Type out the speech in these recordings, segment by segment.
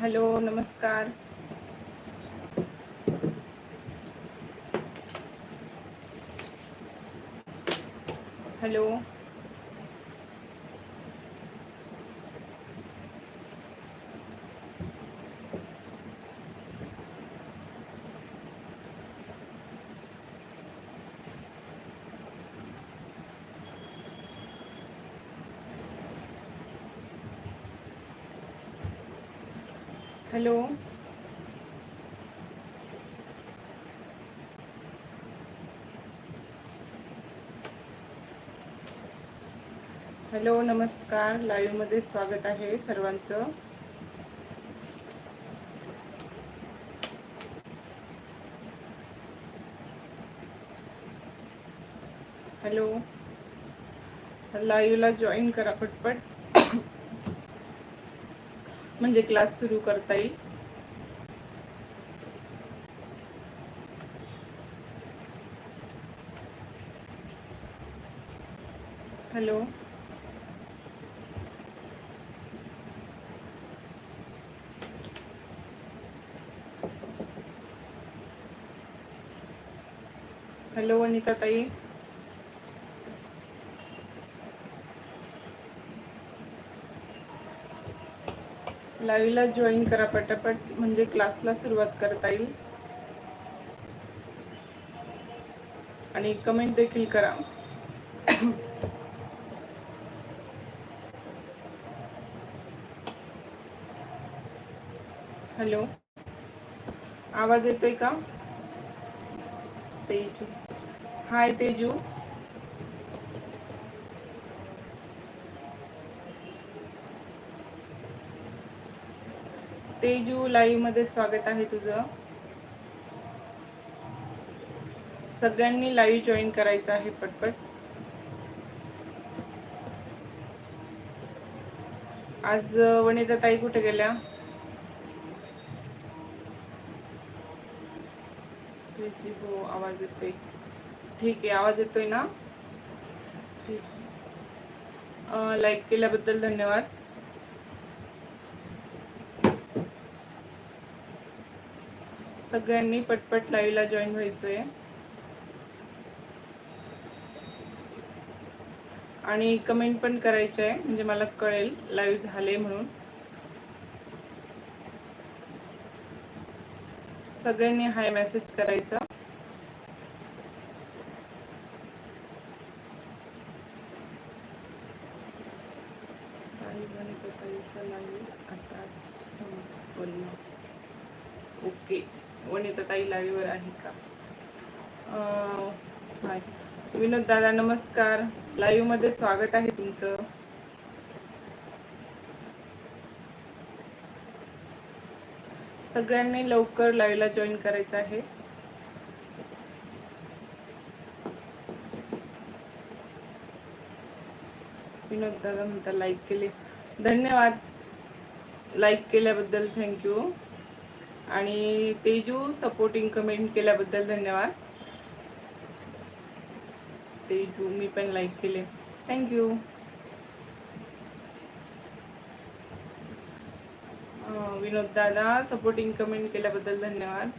Hello नमस्कार. Hello. Hello. Hello नमस्कार. लाईव्हमध्ये स्वागत आहे सर्वांचं. हॅलो. लाईव्हला जॉईन करा पटपट. म्हणजे क्लास सुरू करता येईल. हॅलो हॅलो अनिता ताई लाईव्हला जॉईन करा पटापट म्हणजे क्लासला सुरुवात करता येईल. आणि कमेंट देखील करा. हॅलो आवाज येतोय का? तेजू. हाय तेजू. तेजू लाईव्हमध्ये स्वागत आहे तुझं. सगळ्यांनी लाईव्ह जॉईन करायचं आहे पटपट. आज वनिता ताई कुठे गेल्या? हो आवाज येतोय. ठीक आहे आवाज येतोय ना? लाईक केल्याबद्दल धन्यवाद. सगळ्यांनी पटपट लाईव्हला जॉईन व्हायचंय. आणि कमेंट पण करायचे आहे म्हणजे मला कळेल लाईव्ह झाले म्हणून. सगळ्यांनी हाय मेसेज करायचा आता संपलं ओके वनिता ताई लाईव्हवर आहे का? हाय. विनोद दादा नमस्कार. लाईव्हमध्ये स्वागत आहे तुमचं. सगळ्यांनी लवकर लाईव्हला जॉईन करायचं आहे. विनोद दादा म्हणता लाईक केले. धन्यवाद. लाईक केल्याबद्दल थँक्यू. आणि तेजू सपोर्टिंग कमेंट केल्याबद्दल धन्यवाद. तेजू मी पण लाईक केले. थँक्यू विनोद दादा सपोर्टिंग कमेंट केल्याबद्दल धन्यवाद.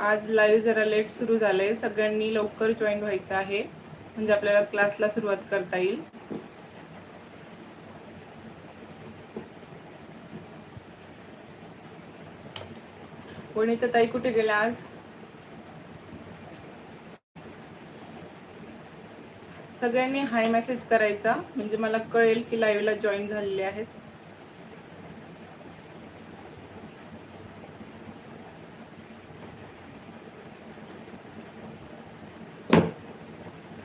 आज लाईव्ह जरा लेट सुरू झालंय. सगळ्यांनी लवकर जॉईन व्हायचं आहे. म्हणजे आपल्याला क्लासला सुरुवात करता येईल. कोणी तर ताई कुठे गेला आज? सगळ्यांनी हाय मेसेज करायचा. म्हणजे मला कळेल की लाईव्हला जॉईन झालेले आहेत.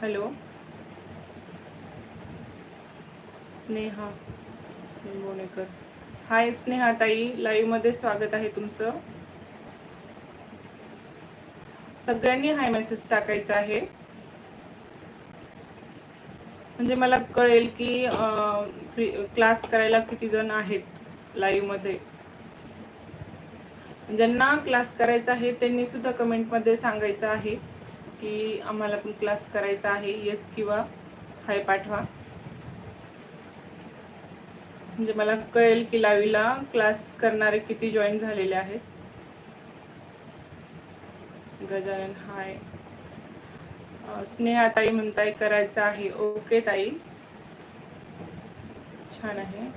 हॅलो स्नेहा. बोनेकर हाय स्नेहा ताई. लाईव्हमध्ये स्वागत आहे तुमचं. सगळ्यांनी हाय मेसेज टाकायचा आहे. म्हणजे मला कळेल की क्लास करायला किती जण आहेत लाईव्हमध्ये. ज्यांना क्लास करायचा आहे त्यांनी सुद्धा कमेंटमध्ये सांगायचं आहे की आम्हाला पण क्लास करायचा आहे. येस किंवा हाय पाठवा. म्हणजे मला कळेल की लावीला क्लास करणारे किती जॉईन झालेले आहेत. गजानन हाय. स्नेहा ताई म्हणताय करायचं आहे. ओके ताई. छान आहे.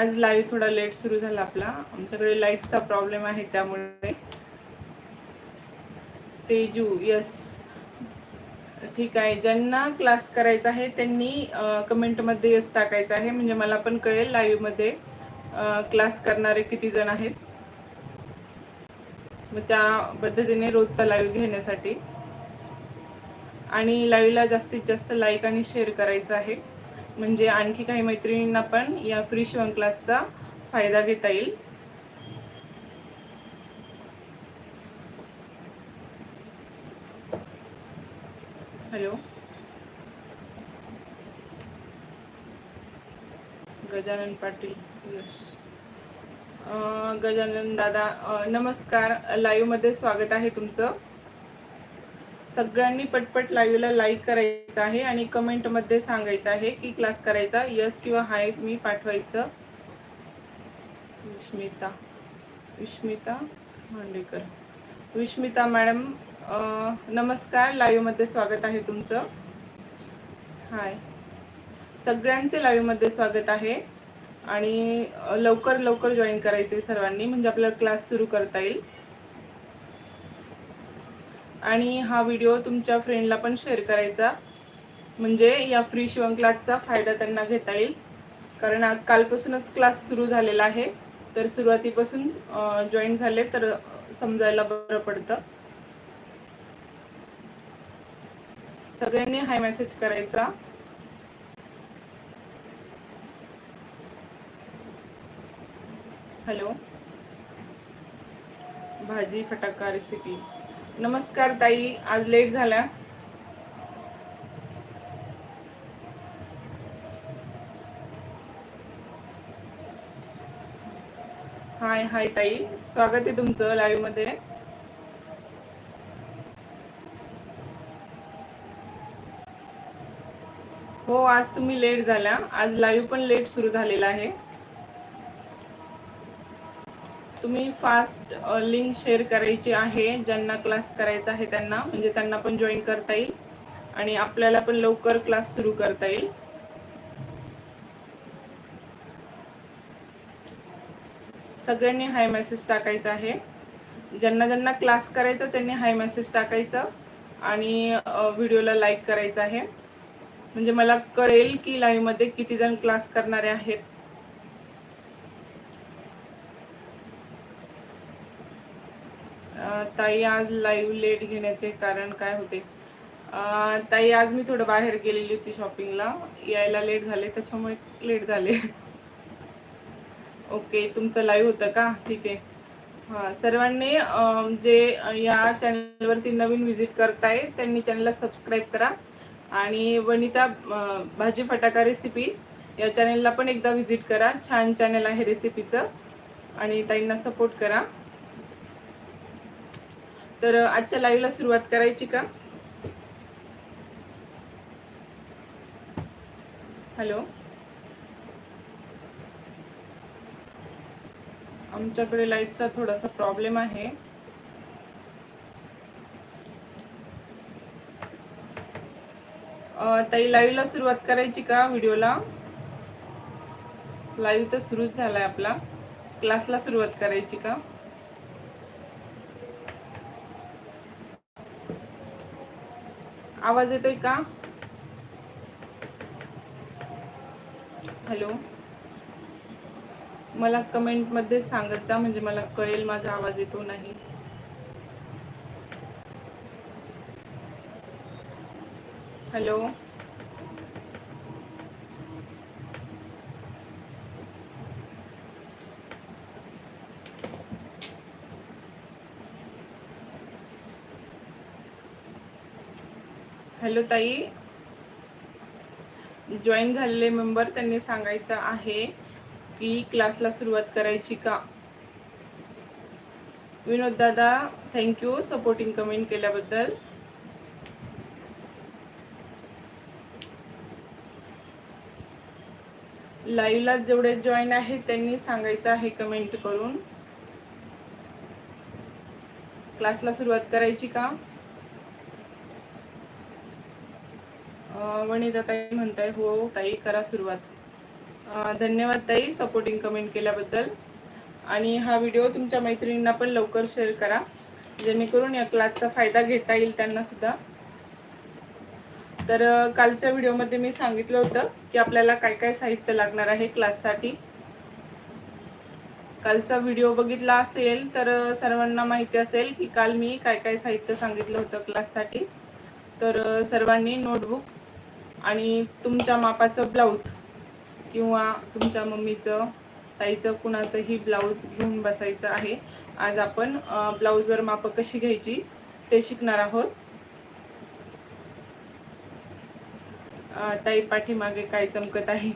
आज लाईव्ह थोडा लेट सुरू झाला आपला. आमच्याकडे लाईटचा प्रॉब्लेम आहे त्यामुळे. तेजू यस ठीक आहे. ज्यांना क्लास करायचा आहे त्यांनी कमेंटमध्ये यस टाकायचं आहे. म्हणजे मला पण कळेल लाईव्हमध्ये क्लास करणारे किती जण आहेत. मग त्या पद्धतीने रोजचा लाईव्ह घेण्यासाठी. आणि लाईव्हला जास्तीत जास्त लाईक आणि शेअर करायचं आहे. म्हणजे आणखी काही मैत्रिणींना पण या फ्री शिवण क्लासचा फायदा घेता येईल. हॅलो. गजानन पाटील यस गजानन दादा नमस्कार. नमस्कार लाईव्हमध्ये स्वागत आहे तुमचं. सगळ्यांनी पटपट लाईव्हला लाईक करायचं आहे आणि कमेंटमध्ये सांगायचं आहे की क्लास करायचा. यस किंवा हाय मी पाठवायचं. विस्मिता विस्मिता मांडेकर. विस्मिता मॅडम नमस्कार. नमस्कार लाईव्हमध्ये स्वागत आहे तुमचं. हाय सगळ्यांचे लाईव्हमध्ये स्वागत आहे. आणि लवकर लवकर जॉईन करायचे सर्वांनी म्हणजे आपल्याला क्लास सुरू करता येईल. आणि हा व्हिडिओ तुमच्या फ्रेंडला पण शेअर करायचा. म्हणजे या फ्री शिवण क्लासचा फायदा त्यांना घेता येईल. कारण कालपासूनच क्लास सुरू झालेला आहे. तर सुरुवातीपासून जॉईन झाले तर समजायला बरं पडतं. सगळ्यांनी हाय मेसेज करायचा. हॅलो. भाजी फटाका रेसिपी नमस्कार ताई आज लेट झाला. हाय हाय ताई. स्वागत आहे तुमचं लाईव्हमध्ये. हो आज तुम्ही लेट झाला. आज लाईव्ह पण लेट सुरू झालेला आहे. तुम्ही फास्ट लिंक शेअर करायची आहे ज्यांना क्लास करायचा आहे त्यांना. म्हणजे त्यांना पण जॉईन करता येईल. आणि आपल्याला पण लवकर क्लास सुरू करता येईल. सगळ्यांनी हाय मेसेज टाकायचा आहे. ज्यांना ज्यांना क्लास करायचा त्यांनी हाय मेसेज टाकायचा. आणि व्हिडिओला लाईक करायचा आहे. म्हणजे मला कळेल की लाईव्हमध्ये किती जण क्लास करणारे आहेत. ताई आज लाईव्ह लेट घेण्याचे कारण काय होते? ताई आज मी थोडं बाहेर गेलेली होती शॉपिंगला यायला लेट झाले त्याच्यामुळे लेट झाले. ओके तुमचं लाईव्ह होतं का? ठीक आहे. हां सर्वांनी जे या चॅनलवरती नवीन व्हिजिट करताय त्यांनी चॅनलला सबस्क्राईब करा. आणि वनिता भाजी फटाका रेसिपी या चॅनलला पण एकदा व्हिजिट करा. छान चॅनल आहे रेसिपीचं आणि ताईंना सपोर्ट करा. तर आजच्या लाईव्हला सुरुवात करायची का? हॅलो आमच्याकडे लाईटचा थोडासा प्रॉब्लेम आहे. ताई लाईव्हला सुरुवात करायची का व्हिडिओला लाईव्ह तर सुरूच झालाय आपला. क्लासला सुरुवात करायची का? आवाज येतोय का? हॅलो मला कमेंटमध्ये सांगत जा म्हणजे मला कळेल माझा आवाज येतो नाही. हॅलो हॅलो ताई. जॉईन झालेले मेंबर त्यांनी सांगायचं आहे की क्लासला सुरुवात करायची का? विनोद दादा थँक्यू सपोर्टिंग कमेंट केल्याबद्दल. लाईव्हला जेवढे जॉईन आहेत त्यांनी सांगायचं आहे कमेंट करून. क्लासला सुरुवात करायची का? वनिता ताई म्हणताय हो ताई करा सुरुवात. धन्यवाद ताई सपोर्टिंग कमेंट केल्याबद्दल. आणि हा व्हिडिओ तुमच्या मैत्रिणींना पण लवकर शेअर करा. जेणेकरून या क्लासचा फायदा घेता येईल त्यांना सुद्धा. तर कालच्या व्हिडिओमध्ये मी सांगितलं होतं की आपल्याला काय काय साहित्य लागणार आहे क्लाससाठी कालचा व्हिडिओ बघितला असेल तर सर्वांना माहिती असेल की काल मी काय काय साहित्य सांगितलं होतं क्लाससाठी तर सर्वांनी नोटबुक आणि तुमच्या मापाचं ब्लाऊज किंवा तुमच्या मम्मीचं ताईचं कुणाचंही ब्लाऊज घेऊन बसायचं आहे. आज आपण ब्लाऊजवर मापं कशी घ्यायची ते शिकणार आहोत. ताई पाठीमागे काय चमकत आहे?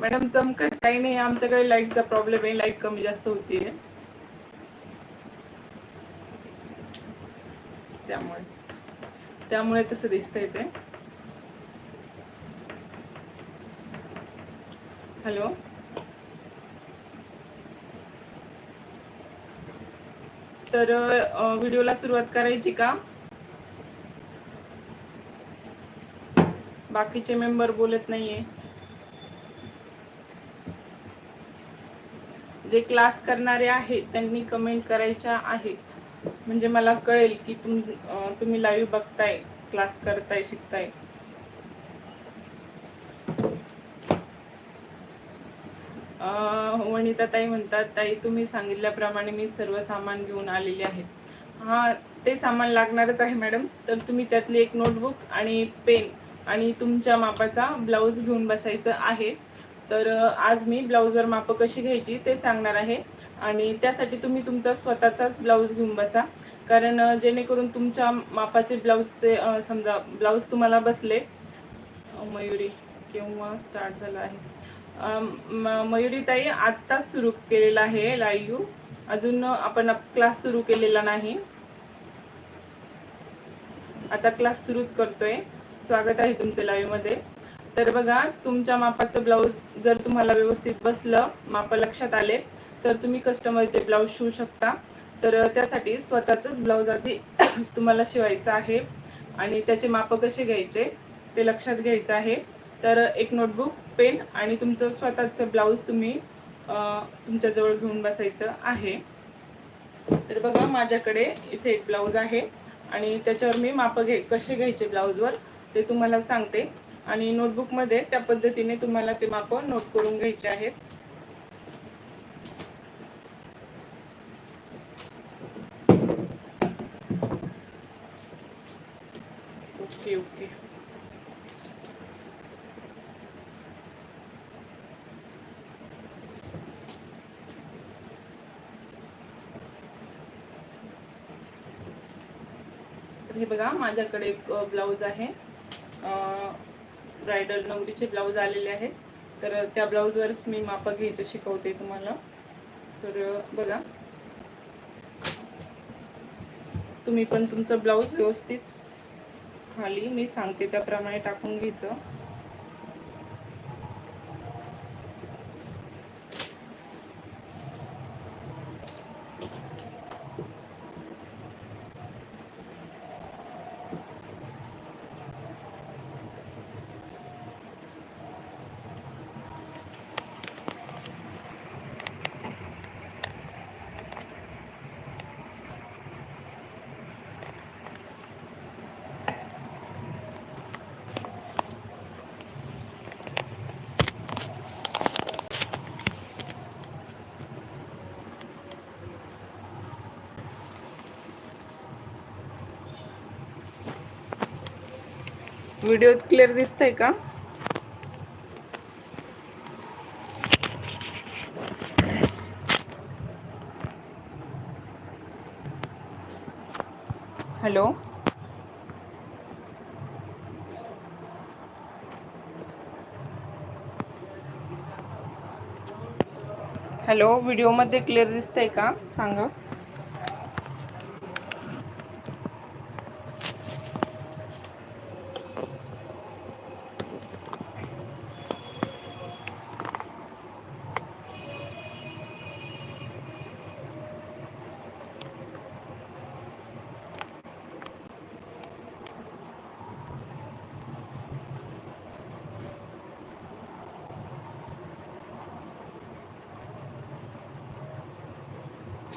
मॅडम चमकत काही नाही. आमच्याकडे लाईटचा प्रॉब्लेम आहे. लाइट कमी जास्त होतीये. त्यामुळे त्यामुळे तसं दिसतंय ते. हॅलो. तर व्हिडिओला सुरुवात करायची का? बाकीचे मेंबर बोलत नाहीये. जे क्लास करणारे आहेत त्यांनी कमेंट करायच्या आहेत. म्हणजे मला कळेल की तुम तुम्ही लाईव्ह बघताय क्लास करताय शिकताय. वनिता ताई म्हणतात ताई तुम्ही सांगितल्याप्रमाणे मी सर्व सामान घेऊन आलेले आहे हा ते सामान लागणारच आहे मॅडम. तर तुम्ही त्यातली एक नोटबुक आणि पेन आणि तुमच्या मापाचा ब्लाऊज घेऊन बसायचं आहे. तर आज मी ब्लाऊजवर मापं कशी घ्यायची ते सांगणार आहे. आणि त्यासाठी तुम्ही तुमचा स्वतःचाच ब्लाऊज घेऊन बसा. कारण जेणेकरून तुमच्या मापाचे ब्लाऊजचे समजा ब्लाऊज तुम्हाला बसले. मयुरी केव्हा स्टार्ट झालं आहे? मयुरीताई म- आत्ताच सुरू केलेला आहे लाईव्ह. अजून आपण क्लास सुरू केलेला नाही. आता क्लास सुरूच करतोय. स्वागत आहे तुमचं लाईव्हमध्ये. तर बघा तुमच्या मापाचं ब्लाऊज जर तुम्हाला व्यवस्थित बसलं माप लक्षात आले तर तुम्ही कस्टमरचे ब्लाऊज शिवू शकता. तर त्यासाठी स्वतःचंच ब्लाऊज आधी तुम्हाला शिवायचं आहे. आणि त्याचे माप कसे घ्यायचे ते लक्षात घ्यायचं आहे. तर एक नोटबुक पेन आणि तुमचं स्वतःचं ब्लाऊज तुम्ही तुमच्याजवळ घेऊन बसायचं आहे. तर बघा माझ्याकडे इथे एक ब्लाऊज आहे आणि त्याच्यावर मी मापं घे कसे घ्यायचे ब्लाऊजवर ते तुम्हाला सांगते. आणि नोटबुकमध्ये त्या पद्धतीने तुम्हाला ते मापं नोट करून घ्यायचे आहेत ओके ओके तर हे बघा माझ्याकडे एक ब्लाऊज आहे. ब्रायडल नवरीचे ब्लाऊज आलेले आहेत. तर त्या ब्लाऊजवरच मी मापं घ्यायचं शिकवते तुम्हाला. तर बघा. तुम्ही पण तुमचं ब्लाऊज व्यवस्थित खाली मी सांगते त्याप्रमाणे टाकून घ्यायचं. व्हिडिओत क्लिअर दिसतंय का? हॅलो? हॅलो व्हिडिओमध्ये क्लिअर दिसतंय का? सांगा.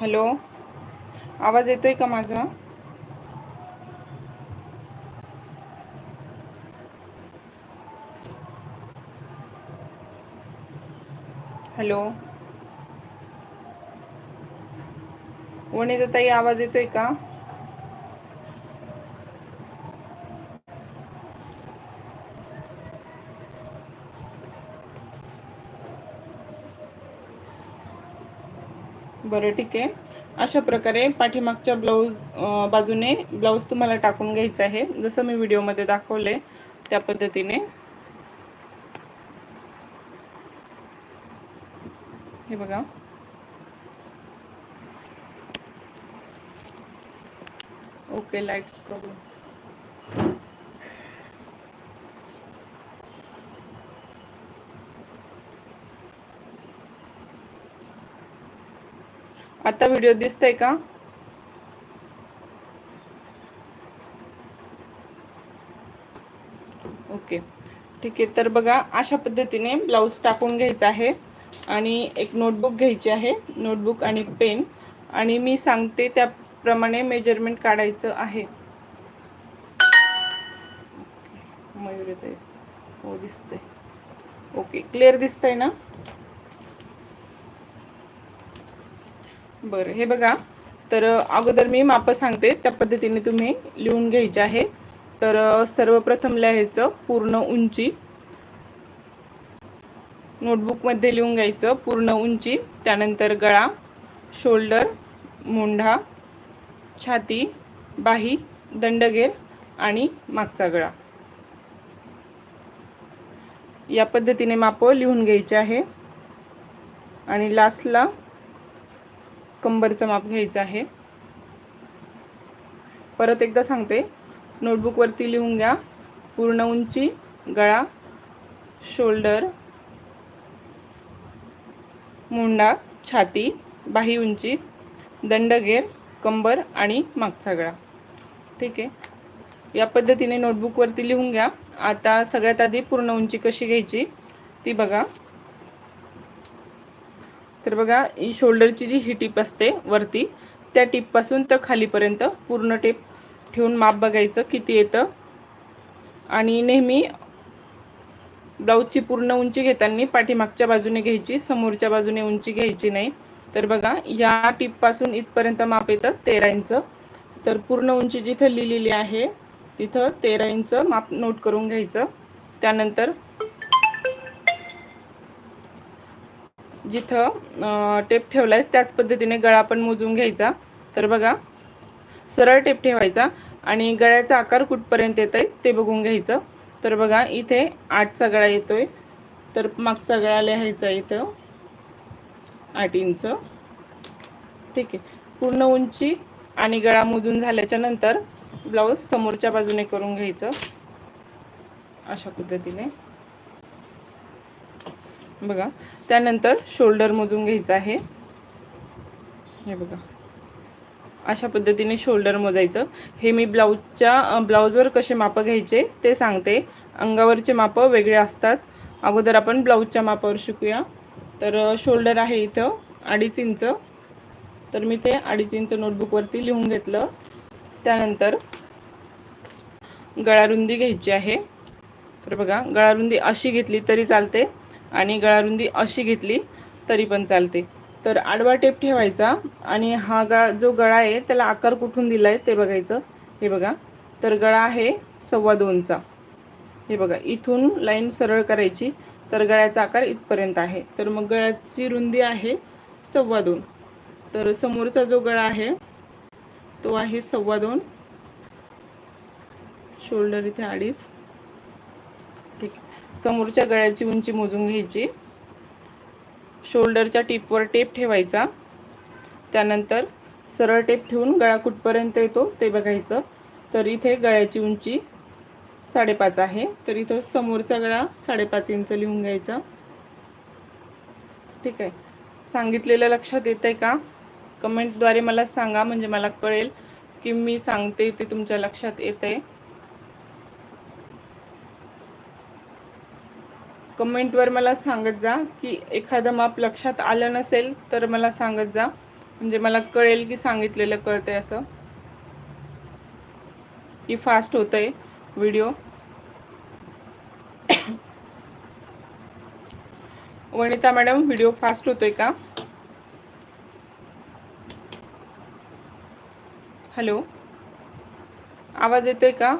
हॅलो? आवाज येतोय का माझा? हॅलो? वनिता आवाज येतोय का? बरं ठीक आहे. अशा प्रकारे पाठीमागच्या ब्लाऊज बाजूने ब्लाऊज तुम्हाला टाकून घ्यायचा आहे. जसं मी व्हिडिओमध्ये दाखवले त्या पद्धतीने. हे बघा. Okay lights problem. आता व्हिडिओ दिसतंय का? ओके ठीक आहे तर बघा अशा पद्धतीने ब्लाऊज टाकून घ्यायचा आहे आणि एक नोटबुक घ्यायची आहे नोटबुक आणि पेन आणि मी सांगते त्याप्रमाणे मेजरमेंट काढायचं आहे. मयूर येते हो दिसतंय. ओके क्लिअर दिसतंय ना? बरं हे बघा. तर अगोदर मी मापं सांगते. त्या पद्धतीने तुम्ही लिहून घ्यायचे आहे. तर सर्वप्रथम लिहायचं पूर्ण उंची. नोटबुकमध्ये लिहून घ्यायचं पूर्ण उंची. त्यानंतर गळा शोल्डर मुंढा छाती बाही दंडगेर आणि मागचा गळा. या पद्धतीने मापं लिहून घ्यायचे आहे. आणि लास्टला कंबरचं माप घ्यायचं आहे. परत एकदा सांगते. नोटबुकवरती लिहून घ्या. पूर्ण उंची गळा शोल्डर मुंडा छाती बाही उंची दंडगेर कंबर आणि मागचा गळा. ठीक आहे? या पद्धतीने नोटबुकवरती लिहून घ्या. आता सगळ्यात आधी पूर्ण उंची कशी घ्यायची? ती बघा. तर बघा ही शोल्डरची जी ही टीप असते वरती त्या टीपपासून तर खालीपर्यंत पूर्ण टीप ठेवून माप बघायचं किती येतं. आणि नेहमी ब्लाऊजची पूर्ण उंची घेताना पाठीमागच्या बाजूने घ्यायची समोरच्या बाजूने उंची घ्यायची नाही. तर बघा या टीपपासून इथपर्यंत माप येतं तेरा इंच. तर पूर्ण उंची जिथं लिहिलेली आहे तिथं तेरा इंच माप नोट करून घ्यायचं. त्यानंतर जिथं टेप ठेवला आहे त्याच पद्धतीने गळा पण मोजून घ्यायचा. तर बघा सरळ टेप ठेवायचा आणि गळ्याचा आकार कुठपर्यंत येत आहे ते बघून घ्यायचं. तर बघा इथे आठचा गळा येतोय. तर मागचा गळा लिहायचा इथं आठ इंच. ठीक आहे. पूर्ण उंची आणि गळा मोजून झाल्याच्यानंतर ब्लाऊज समोरच्या बाजूने करून घ्यायचं. अशा पद्धतीने. बघा त्यानंतर शोल्डर मोजून घ्यायचं आहे. हे बघा. अशा पद्धतीने शोल्डर मोजायचं. हे मी ब्लाऊजच्या ब्लाऊजवर कसे मापं घ्यायचे ते सांगते. अंगावरचे मापं वेगळे असतात. अगोदर आपण ब्लाऊजच्या मापावर शिकूया. तर शोल्डर आहे इथं अडीच इंच. तर मी ते अडीच इंच नोटबुकवरती लिहून घेतलं. त्यानंतर गळारुंदी घ्यायची आहे. तर बघा गळारुंदी अशी घेतली तरी चालते. आणि गळारुंदी अशी घेतली तरी पण चालते. तर आडवा टेप ठेवायचा आणि हा गळा जो गळा आहे त्याला आकार कुठून दिला आहे ते बघायचं. हे बघा. तर गळा आहे सव्वा दोनचा. हे बघा. इथून लाईन सरळ करायची. तर गळ्याचा आकार इथपर्यंत आहे. तर मग गळ्याची रुंदी आहे सव्वा दोन. तर समोरचा जो गळा आहे तो आहे सव्वा दोन. शोल्डर इथे अडीच. ठीक आहे. समोरच्या गळ्याची उंची मोजून घ्यायची. शोल्डरच्या टीपवर टेप ठेवायचा. त्यानंतर सरळ टेप ठेवून गळा कुठपर्यंत येतो ते बघायचं. तर इथे गळ्याची उंची साडेपाच आहे. तर इथं समोरचा गळा साडेपाच इंच लिहून घ्यायचा. ठीक आहे. सांगितलेलं लक्षात येतं आहे का कमेंटद्वारे मला सांगा म्हणजे मला कळेल की मी सांगते ते तुमच्या लक्षात येत आहे कमेंटवर मला सांगत जा की एखादं माप लक्षात आलं नसेल तर मला सांगत जा. म्हणजे मला कळेल की सांगितलेलं कळतंय असं. की फास्ट होतंय video Vanita madam video fast होतोय का? हॅलो आवाज येतोय का?